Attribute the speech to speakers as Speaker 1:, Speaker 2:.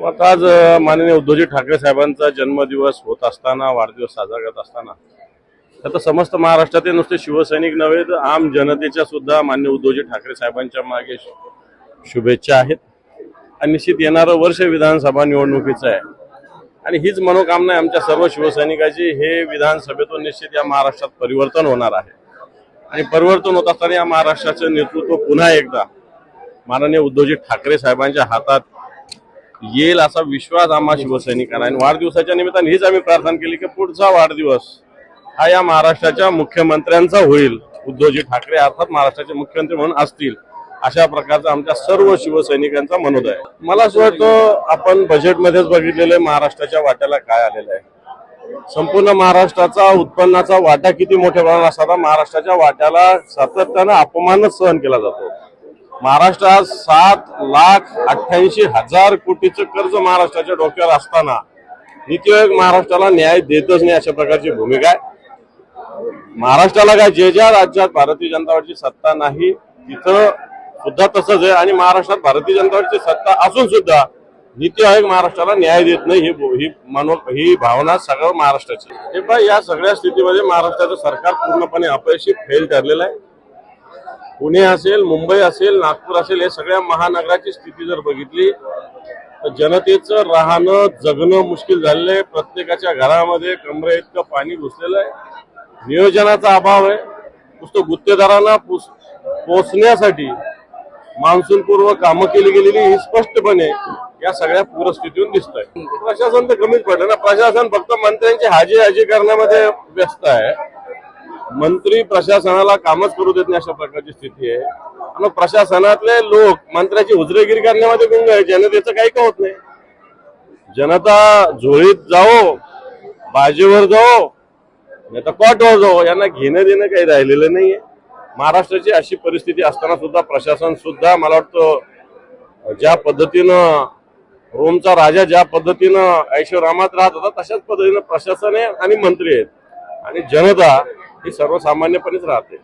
Speaker 1: हो, आज माननीय उद्धवजी ठाकरे साहेबांचा जन्मदिवस होत असताना वाढदिवस साजरा करत असताना. आता समस्त महाराष्ट्रातील नुसते शिवसैनिक नव्हे तर आम जनतेच्या सुद्धा मान्य उद्धवजी ठाकरे साहेबांच्या मागे शुभेच्छा आहेत. आणि निश्चित येणारं वर्ष विधानसभा निवडणुकीचं आहे. आणि हीच मनोकामना आहे आमच्या सर्व शिवसैनिकाची. हे विधानसभेतून निश्चित या महाराष्ट्रात परिवर्तन होणार आहे. आणि परिवर्तन होत असताना या महाराष्ट्राचं नेतृत्व पुन्हा एकदा माननीय उद्धवजी ठाकरे साहेबांच्या हातात येईल असा विश्वास आम्हा शिवसैनिकांना. आणि वाढदिवसाच्या निमित्ताने हीच आम्ही प्रार्थना केली की पुढचा वाढदिवस हा या महाराष्ट्राच्या मुख्यमंत्र्यांचा होईल. उद्धवजी ठाकरे अर्थात महाराष्ट्राचे मुख्यमंत्री म्हणून असतील. अशा प्रकारचा आमच्या सर्व शिवसैनिकांचा मनोदय मला असं वाटतं आपण बजेटमध्येच बघितलेलं आहे महाराष्ट्राच्या वाट्याला काय आलेलं आहे. संपूर्ण महाराष्ट्राचा उत्पन्नाचा वाटा किती मोठ्या प्रमाणात असताना महाराष्ट्राच्या वाट्याला सातत्यानं अपमानच सहन केला जातो. महाराष्ट्रात सात लाख अठ्ठ्याऐंशी हजार कोटीचं कर्ज महाराष्ट्राच्या डोक्यावर असताना नीती आयोग महाराष्ट्राला न्याय देतच नाही अशा प्रकारची भूमिका आहे. महाराष्ट्राला काय जे ज्या राज्यात भारतीय जनता पार्टीची सत्ता नाही तिथं सुद्धा तसंच आहे. आणि महाराष्ट्रात भारतीय जनता पार्टीची सत्ता असून सुद्धा नीती आयोग महाराष्ट्राला न्याय देत नाही ही ही मनो ही भावना सगळं महाराष्ट्राची हे पण या सगळ्या स्थितीमध्ये महाराष्ट्राचं सरकार पूर्णपणे अपयशी फेल ठरलेलं आहे. पुणे असेल मुंबई असेल नागपूर असेल हे सगळ्या महानगराची स्थिती जर बघितली तर जनतेचं राहणं जगणं मुश्किल झालेलं आहे. प्रत्येकाच्या घरामध्ये कमरे इतकं पाणी घुसलेलं आहे. नियोजनाचा अभाव आहे. नुसतं गुत्तेदारांना पोचण्यासाठी मान्सूनपूर्व कामं केली गेलेली ही स्पष्टपणे या सगळ्या पूरस्थितीतून दिसत आहे प्रशासन तर कमीच पडलं ना. प्रशासन फक्त मंत्र्यांची हाजी हाजी करण्यामध्ये व्यस्त आहे. मंत्री प्रशासनाला कामच करू देत नाही अशा प्रकारची स्थिती आहे. आणि प्रशासनातले लोक मंत्र्याची हुजरेगिरी करण्यामध्ये गुंग आहे जनतेचं काही का होत नाही? जनता झोळीत जाओ बाजेवर जाओ नाही तर कॉटवर जाओ यांना घेणं देणं काही राहिलेलं नाहीये. महाराष्ट्राची अशी परिस्थिती असताना सुद्धा प्रशासन सुद्धा मला वाटतं ज्या पद्धतीनं रोमचा राजा ज्या पद्धतीनं ऐश्वरामात राहत होता तशाच पद्धतीनं प्रशासन आहे आणि मंत्री आहेत. आणि जनता ही सर्वसामान्यपणेच राहते.